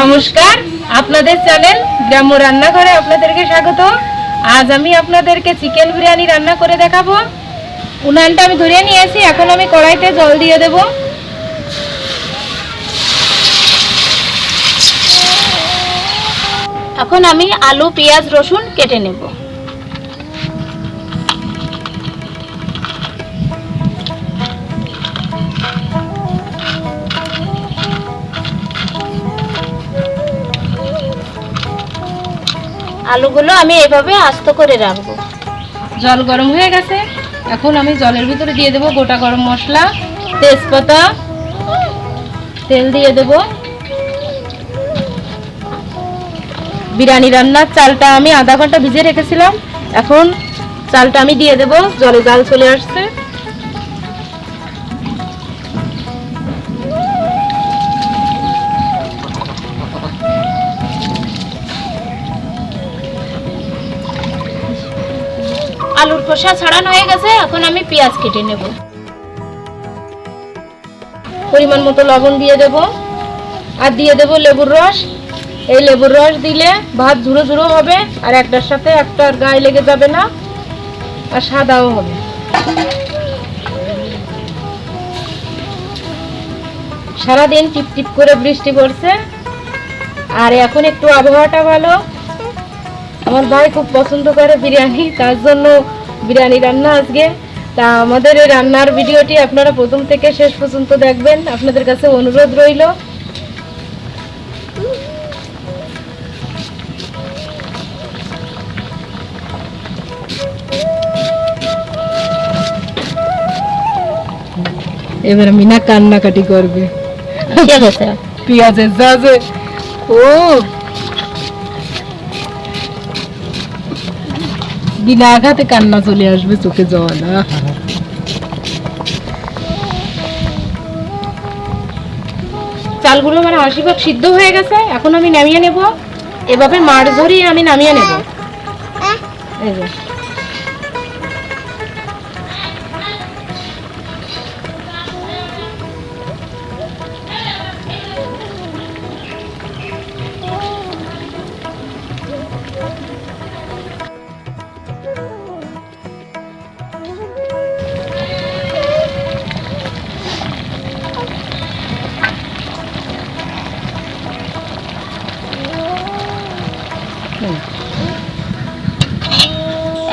নমস্কার, আপনাদের চ্যানেল গ্রাম্য রান্নাঘরে আপনাদেরকে স্বাগত আজ আমি আপনাদেরকে চিকেন বিরিয়ানি রান্না করে দেখাবো। উনানটা আমি ধরিয়ে নিয়েছি, এখন আমি কড়াইতে জল দিয়ে দেব। এখন আমি আলু, পেঁয়াজ, রসুন কেটে নেব। আলুগুলো আমি এভাবে আস্ত করে রাখব। জল গরম হয়ে গেছে। এখন আমি জলের ভিতরে দিয়ে দেব গোটা গরম মশলা, তেজপাতা, তেল দিয়ে দেব। বিরিয়ানি রান্নার চালটা আমি আধা ঘণ্টা ভিজে রেখেছিলাম। এখন চালটা আমি দিয়ে দেব, জলে জাল চলে আসছে। খোসা ছাড়ানো হয়ে গেছে, এখন আমি পেঁয়াজ কেটে নেব। পরিমাণ মতো লবণ দিয়ে দেব, আর দিয়ে দেব লেবুর রস। এই লেবুর রস দিলে ভাত ঝুড়ো ঝুড়ো হবে, আর একটার সাথে একটার গায়ে লেগে যাবে না, আর সাদাও হবে। সারাদিন টিপ টিপ করে বৃষ্টি পড়ছে, আর এখন একটু আবহাওয়াটা ভালো। আমার ভাই খুব পছন্দ করে বিরিয়ানি, তার জন্য বিরিয়ানি রান্না আজকে। তা আমাদের এই রান্নার ভিডিওটি আপনারা প্রথম থেকে শেষ পর্যন্ত দেখবেন। আপনাদের কাছে অনুরোধ রইল। এবার মিনা কান্নাকাটি করবে। ঠিক আছে। পেঁয়াজের জাজে ও বিনা আঘাতে কান্না চলে আসবে, চোখে জল। চালগুলো মানে আশীর্বাদ সিদ্ধ হয়ে গেছে, এখন আমি নামিয়ে নেব এভাবে মার ধরিয়ে আমি নামিয়ে নেব এই যে।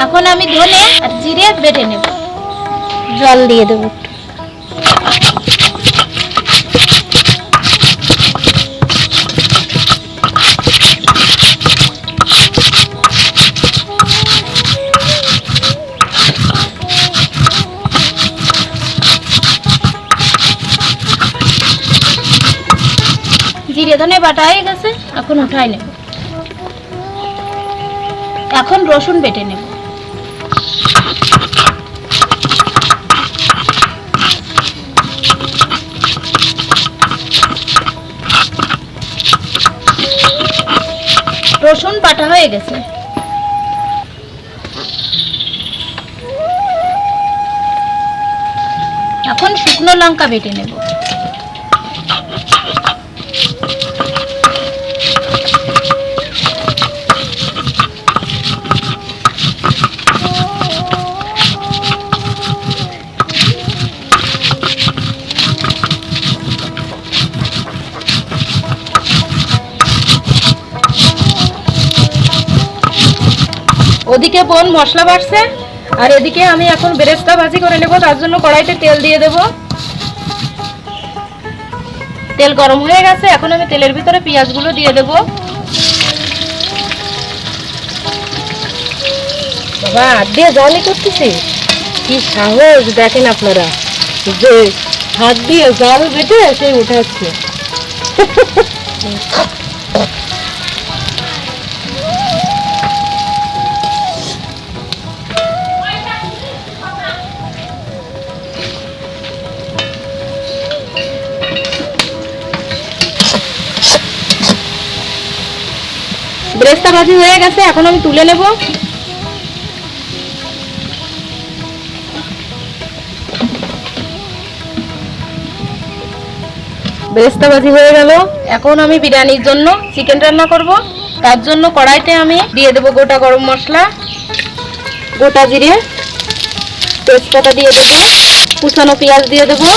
এখন আমি ধনে আর জিরে বেটে নেব। জল দিয়ে দেবো। জিরে ধনে বাটা হয়ে গেছে, এখন উঠাই নেব। এখন রসুন বেটে নেব। বাটা হয়ে গেছে। এখন শুকনো লঙ্কা বেটে নেব। বোন মশলা বাড়ছে, আর এদিকে আমি এখন বেরেস্তা ভাজি করে নেব, তার জন্য কড়াইতে তেল দিয়ে দেব। তেল গরম হয়ে গেছে, এখন আমি তেলের ভিতরে পেঁয়াজগুলো দিয়ে দেব। বাবা দিয়ে জালি করতেছি। কি সাহস, দেখেন আপনারা। যে হাত দিয়ে জাল বেটে সেই উঠাচ্ছে। ব্রেস্তা ভাজি হয়ে গেছে, এখন আমি তুলে নেব। বেরেস্তা ভাজি হয়ে গেল। এখন আমি বিরিয়ানির জন্য চিকেন রান্না করব। তার জন্য কড়াইতে আমি দিয়ে দেবো গোটা গরম মশলা, গোটা জিরে, তেজপাতা দিয়ে দেবো, কুচানো পেঁয়াজ দিয়ে দেবো।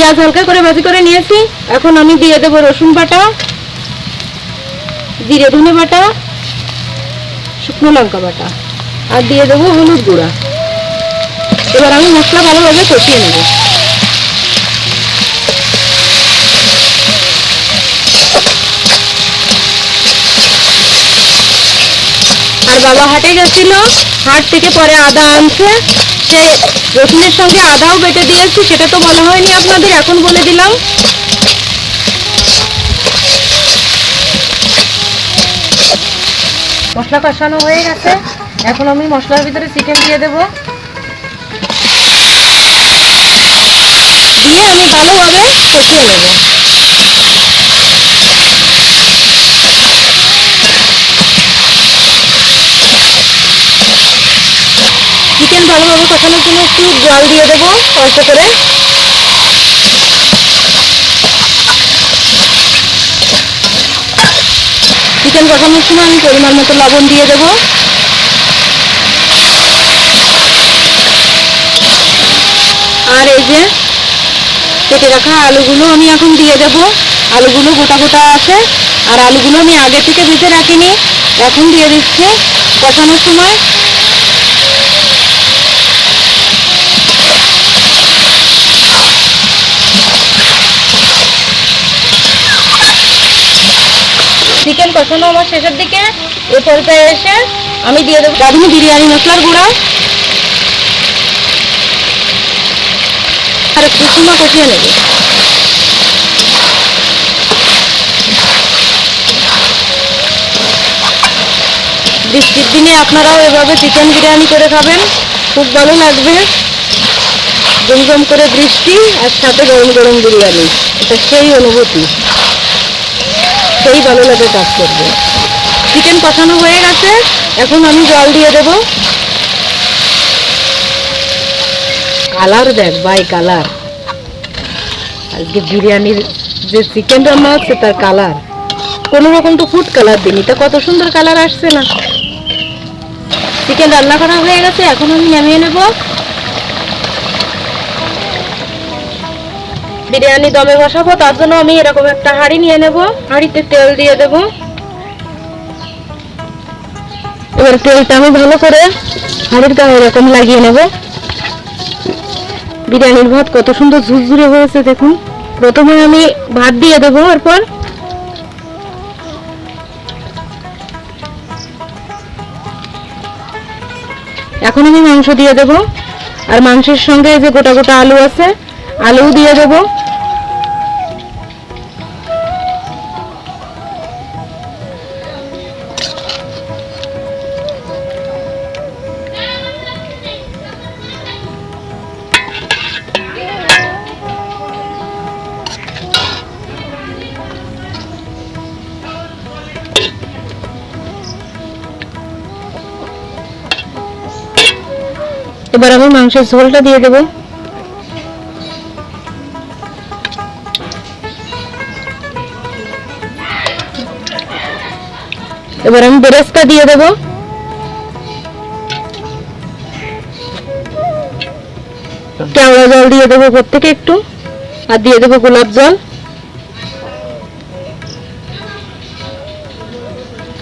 পেঁয়াজ হালকা করে ভাজি করে নিয়েছি। এখন আমি দিয়ে দেবো রসুন বাটা, জিরে ধনে বাটা, শুকনো লঙ্কা বাটা, আর দিয়ে দেবো হলুদ গুঁড়া। এবার আমি মশলা ভালোভাবে কষিয়ে নেব। আর বাবা হাটে গেছিল হাট থেকে পরে আদা আনছে। সে রসুনের সঙ্গে আদাও বেটে দিয়েছি সেটা তো বলা হয়নি আপনাদের এখন বলে দিলাম। মশলা কষানো হয়ে গেছে। এখন আমি মশলার ভিতরে চিকেন দিয়ে দেব। দিয়ে আমি ভালোভাবে কষিয়ে নেব চিকেন ভালোভাবে কষানোর জন্য একটু জল দিয়ে দেবো অল্প করে চিকেন কষানোর সময় আমি পরিমাণ মতো লবণ দিয়ে দেবো। আর এই যে কেটে রাখা আলুগুলো আমি এখন দিয়ে দেব। আলুগুলো গোটা গোটা আছে। আর আলুগুলো আমি আগে থেকে ভেজে রাখিনি, এখন দিয়ে দিচ্ছে। কষানোর সময় চিকেন কষানো আমার শেষের দিকে এ পর্যায়ে এসে আমি দিয়ে দেবো রাঁধুনি বিরিয়ানি মশলার গুঁড়া। আর একটু সময় কষিয়ে নেব। বৃষ্টির দিনে আপনারাও এভাবে চিকেন বিরিয়ানি করে খাবেন। খুব ভালো লাগবে। জমজম করে বৃষ্টি আর সাথে গরম গরম বিরিয়ানি। এটা সেই অনুভূতি। সেই ভালো লাগে কাজ করবে। চিকেন কষানো হয়ে গেছে, এখন আমি জল দিয়ে দেব। কালার দেখ বাই কালার আজকে বিরিয়ানির যে চিকেন রান্না হচ্ছে তার কালার কোনো রকম তো ফুড কালার দিনি তা কত সুন্দর কালার আসছে না। চিকেন রান্না করা হয়ে গেছে, এখন আমি নামিয়ে নেব। বিরিয়ানি দমে বসাবো, তার জন্য আমি এরকম একটা হাঁড়ি নিয়ে নেব। হাঁড়িতে তেল দিয়ে দেব। এবার তেলটা আমি ভালো করে হাঁড়ির গায়ে এরকম লাগিয়ে নেব। বিরিয়ানির ভাত কত সুন্দর ঝুরঝুরে হয়েছে, দেখুন। প্রথমে আমি ভাত দিয়ে দেবো, এরপর এখন আমি মাংস দিয়ে দেব। আর মাংসের সঙ্গে যে গোটা গোটা আলু আছে আলুও দিয়ে দেব। এবার আমি মাংসের ঝোলটা দিয়ে দেব। এবার আমি বেরেস্তা দিয়ে দেব। কেওড়া জল দিয়ে দেবো প্রত্যেকে একটু, আর দিয়ে দেবো গোলাপ জল।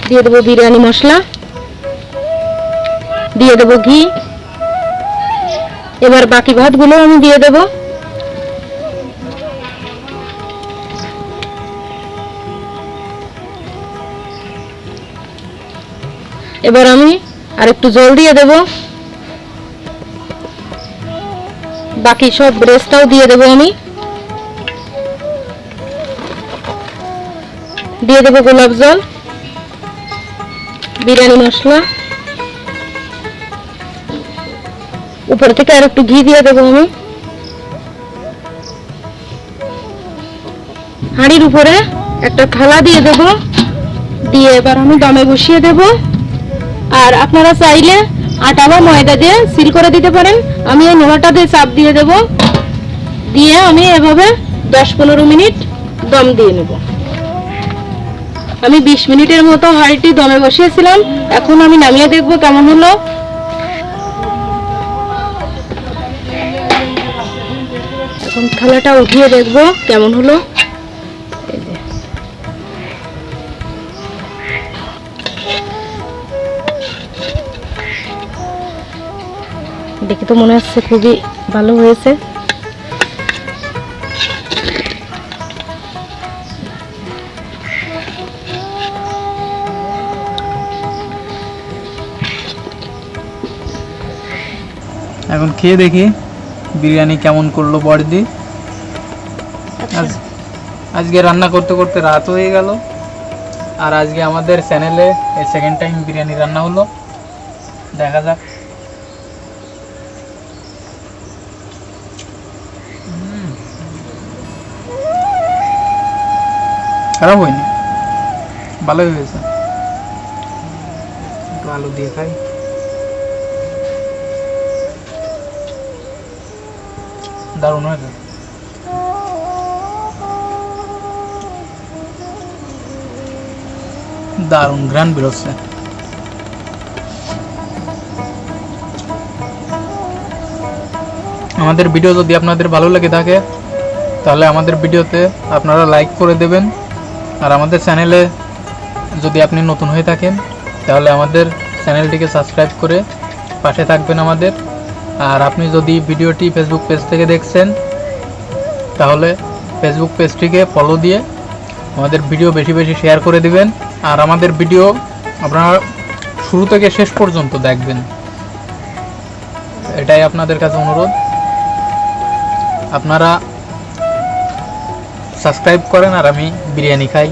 দিয়ে দেবো বিরিয়ানি মশলা। দিয়ে দেবো ঘি। এবার বাকি ভাতগুলো আমি দিয়ে দেব। এবার আমি আর একটু জল দিয়ে দেব। বাকি সব ব্রেস্টটাও দিয়ে দেব আমি। দিয়ে দেব গোলাপ জল, বিরিয়ানি মশলা। উপর থেকে আর একটু ঘি দিয়ে দেবো আমি। হাঁড়ির উপরে একটা থালা দিয়ে দেব। দিয়ে এবার আমি দমে বসিয়ে দেব। আর আপনারা চাইলে আটা বা ময়দা দিয়ে সিল করে দিতে পারেন। আমি এই নোড়াটা দিয়ে চাপ দিয়ে দেব। দিয়ে আমি এভাবে দশ পনেরো মিনিট দম দিয়ে নেব। আমি বিশ মিনিটের মতো হাঁড়িটি দমে বসিয়েছিলাম। এখন আমি নামিয়ে দেখব কেমন হলো। এখন থালাটা উঠিয়ে দেখব কেমন হলো। দেখে তো মনে হচ্ছে খুবই ভালো হয়েছে। এখন খেয়ে দেখি বিরিয়ানি কেমন করল বড়দি। আজ আজকে রান্না করতে করতে রাত হয়ে গেল। আর আজকে আমাদের চ্যানেলে সেকেন্ড টাইম বিরিয়ানি রান্না হলো। দেখা যাক। খারাপ হয়নি। ভালোই হয়েছে। একটু আলু দিয়ে খাই। দারুণ হয়েছে। দারুণ গ্রান বেরোচ্ছে। আমাদের ভিডিও যদি আপনাদের ভালো লেগে থাকে, তাহলে আমাদের ভিডিওতে আপনারা লাইক করে দেবেন। আর আমাদের চ্যানেলে যদি আপনি নতুন হয়ে থাকেন, তাহলে আমাদের চ্যানেলটিকে সাবস্ক্রাইব করে পাশে থাকবেন আমাদের। আর আপনি যদি ভিডিওটি ফেসবুক পেজ থেকে দেখছেন, তাহলে ফেসবুক পেজটিকে ফলো দিয়ে আমাদের ভিডিও বেশি বেশি শেয়ার করে দিবেন। আর আমাদের ভিডিও আপনারা শুরু থেকে শেষ পর্যন্ত দেখবেন। এটাই আপনাদের কাছে অনুরোধ। আপনারা সাবস্ক্রাইব করেন আর আমি বিরিয়ানি খাই।